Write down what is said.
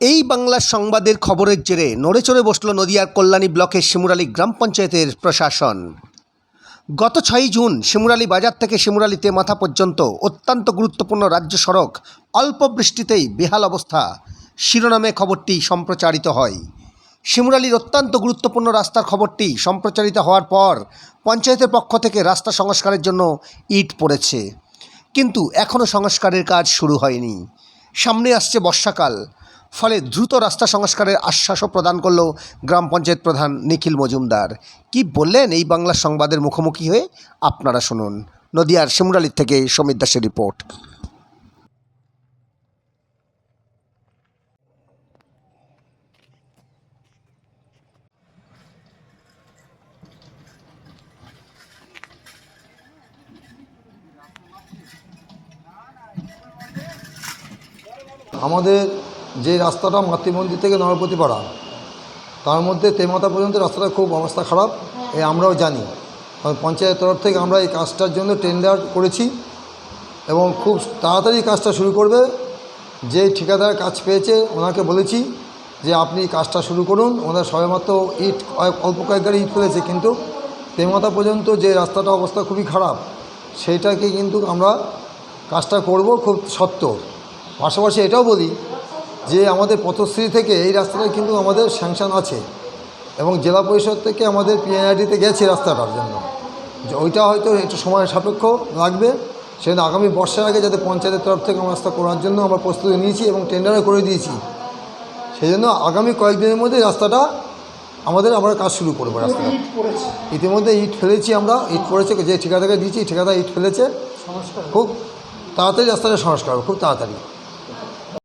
এই বাংলার সংবাদের খবরের জেরে নড়ে চড়ে বসল নদিয়ার কল্যাণী ব্লকের শিমুরালী গ্রাম পঞ্চায়েতের প্রশাসন। গত ছয়ই জুন শিমুরালী বাজার থেকে শিমুরালী তেমাথা পর্যন্ত অত্যন্ত গুরুত্বপূর্ণ রাজ্য সড়ক অল্প বৃষ্টিতেই বেহাল অবস্থা। শিরোনামে খবরটি সম্প্রচারিত হয়। শিমুরালীর অত্যন্ত গুরুত্বপূর্ণ রাস্তার খবরটি সম্প্রচারিত হওয়ার পর পঞ্চায়েতের পক্ষ থেকে রাস্তা সংস্কারের জন্য ইট পড়েছে। কিন্তু এখনও সংস্কারের কাজ শুরু হয়নি। সামনে আসছে বর্ষাকাল। ফলে দ্রুত রাস্তা সংস্কারের আশ্বাসও প্রদান করল গ্রাম পঞ্চায়েত প্রধান নিখিল মজুমদার। কি বললেন এই বাংলার সংবাদের মুখোমুখি হয়ে? আপনারা শুনুন। নদিয়ার শিমুরালির থেকে সমীর দাসের রিপোর্ট। আমাদের যে রাস্তাটা মাতৃমন্দির থেকে নরপতি পাড়া তার মধ্যে তেমাতা পর্যন্ত রাস্তাটা খুব অবস্থা খারাপ, এ আমরাও জানি। কারণ পঞ্চায়েতের তরফ থেকে আমরা এই কাজটার জন্য টেন্ডার করেছি এবং খুব তাড়াতাড়ি কাজটা শুরু করবে। যে ঠিকাদার কাজ পেয়েছে, ওনাকে বলেছি যে আপনি কাজটা শুরু করুন। ওনার সবেমাত্র ইট অল্প কয়েক ইট ফেলেছে, কিন্তু তেমাতা পর্যন্ত যে রাস্তাটা অবস্থা খুবই খারাপ, সেইটাকে কিন্তু আমরা কাজটা করব খুব সত্ত্বর পাশাপাশি এটাও বলি যে আমাদের পথশ্রী থেকে এই রাস্তাটা কিন্তু আমাদের স্যাংশন আছে এবং জেলা পরিষদ থেকে আমাদের পিএনআইডিতে গেছে রাস্তাটার জন্য। যে ওইটা হয়তো একটু সময় সাপেক্ষ লাগবে। সেজন্য আগামী বর্ষার আগে যাতে পঞ্চায়েতের তরফ থেকে আমরা রাস্তা করার জন্য আমরা প্রস্তুতি নিয়েছি এবং টেন্ডারও করে দিয়েছি। সেই জন্য আগামী কয়েকদিনের মধ্যে রাস্তাটা আমাদের আমরা কাজ শুরু করব রাস্তাটা ইতিমধ্যে ইট ফেলেছি আমরা। ইট পড়েছে যে ঠিকাদাকে দিয়েছি ঠিকাদার ইট ফেলেছে। খুব তাড়াতাড়ি রাস্তাটা সংস্কার খুব তাড়াতাড়ি।